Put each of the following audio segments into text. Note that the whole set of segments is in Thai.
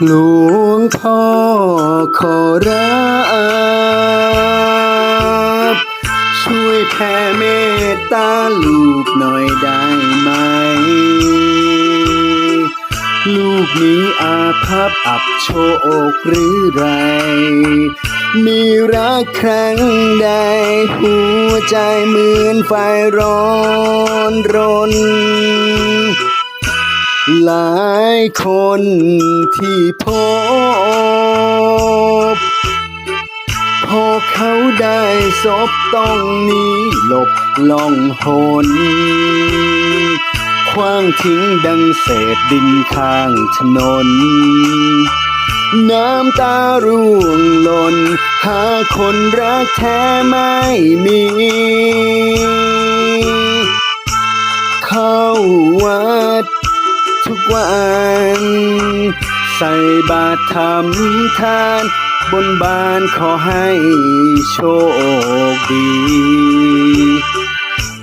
หลวงพ่อขอรับช่วยแผ่เมตตาลูกหน่อยได้ไหม ลูกนี้อาภัพอับโชคหรือไร มีรักครั้งใด หัวใจเหมือนไฟร้อนรน หลายคนที่พบ พอเขาได้ศพต้องหนีหลบล่องหนคว้างทิ้งดังเศษดินข้างถนน น้ำตาร่วงหล่น หาคนรักแท้ไม่มี วัน ใส่บาตรทำทาน บนบานขอให้โชคดี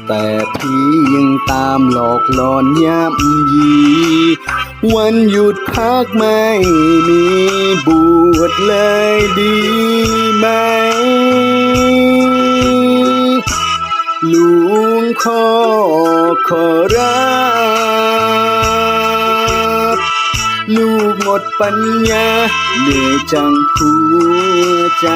แต่พี่ยังตามหลอกหลอนย่ำยี วันหยุดพักไม่มีบวชเลยดีไหมหลวงพ่อขอรับ ลูกหมดปัญญาเหนื่อยจังหัวใจ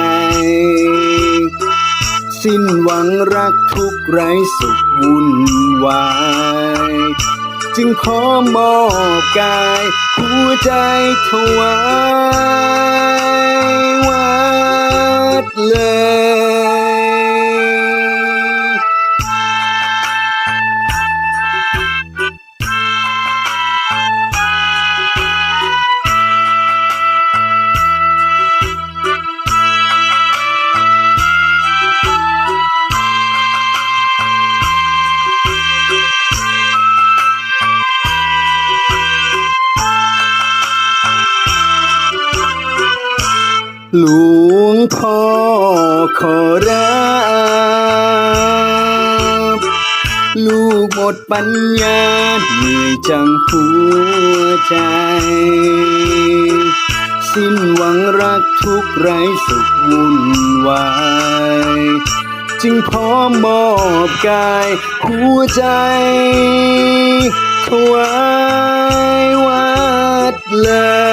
สิ้นหวังรักทุกไร้สุขวุ่นวาย จึงขอมอบกายหัวใจถวาย หลวงพ่อขอรับลูกหมดปัญญาเหนื่อยจังหัวใจ สิ้นหวังรักทุกไร้สุขวุ่นวายจึงพร้อมมอบกายหัวใจถวายวัดเลย